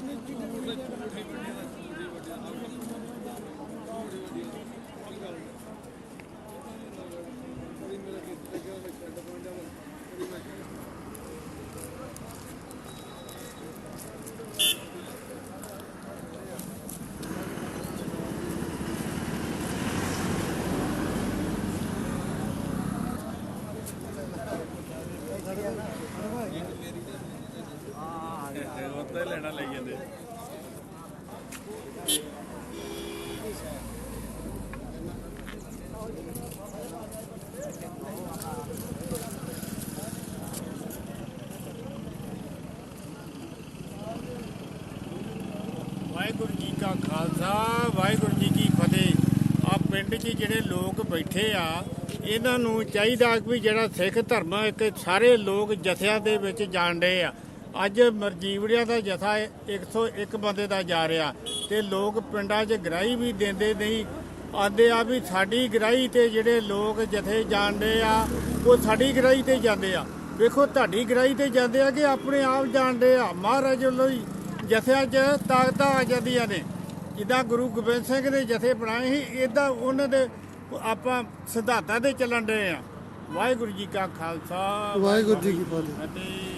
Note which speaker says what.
Speaker 1: Thank you. ਉੱਤੇ ਲੈਣਾ ਲਈ ਜਾਂਦੇ।
Speaker 2: ਵਾਹਿਗੁਰੂ ਜੀ ਕਾ ਖਾਲਸਾ ਵਾਹਿਗੁਰੂ ਜੀ ਕੀ ਫਤਿਹ। ਆ ਪਿੰਡ 'ਚ ਜਿਹੜੇ ਲੋਕ ਬੈਠੇ ਆ ਇਹਨਾਂ ਨੂੰ ਚਾਹੀਦਾ ਵੀ ਜਿਹੜਾ ਸਿੱਖ ਧਰਮ ਆ, ਇੱਕ ਸਾਰੇ ਲੋਕ ਜਥਿਆਂ ਦੇ ਵਿੱਚ ਜਾਣਦੇ ਆ। ਅੱਜ ਮਰਜੀਵੜਿਆਂ ਦਾ ਜਥਾ 101 ਬੰਦੇ ਦਾ ਜਾ ਰਿਹਾ। ਤੇ ਲੋਕ ਪਿੰਡਾਂ 'ਚ ਗ੍ਰਾਈ ਵੀ ਦਿੰਦੇ ਨਹੀਂ। ਆਂਦੇ ਆ ਵੀ ਸਾਡੀ ਗ੍ਰਾਈ ਤੇ ਜਿਹੜੇ ਲੋਕ ਜਥੇ ਜਾਣਦੇ ਆ ਉਹ ਸਾਡੀ ਗ੍ਰਾਈ ਤੇ ਜਾਂਦੇ ਆ। ਵੇਖੋ ਤੁਹਾਡੀ ਗ੍ਰਾਈ ਤੇ ਜਾਂਦੇ ਆ ਕਿ ਆਪਣੇ ਆਪ ਜਾਣਦੇ ਆ? ਮਹਾਰਾਜ ਵੱਲੋਂ ਹੀ ਜਥਿਆਂ 'ਚ ਤਾਕਤਾਂ ਆ ਜਾਂਦੀਆਂ ਨੇ। ਜਿੱਦਾਂ ਗੁਰੂ ਗੋਬਿੰਦ ਸਿੰਘ ਨੇ ਜਥੇ ਬਣਾਏ ਸੀ ਇਦਾਂ ਉਹਨਾਂ ਦੇ ਆਪਾਂ ਸਿਧਾਂਤਾਂ ਤੇ ਚੱਲਣ ਦੇ ਆ। ਵਾਹਿਗੁਰੂ ਜੀ ਕਾ ਖਾਲਸਾ।
Speaker 3: ਵਾਹਿਗੁਰੂ ਜੀ ਕੀ ਫਤਿਹ।
Speaker 2: ਫਤਿਹ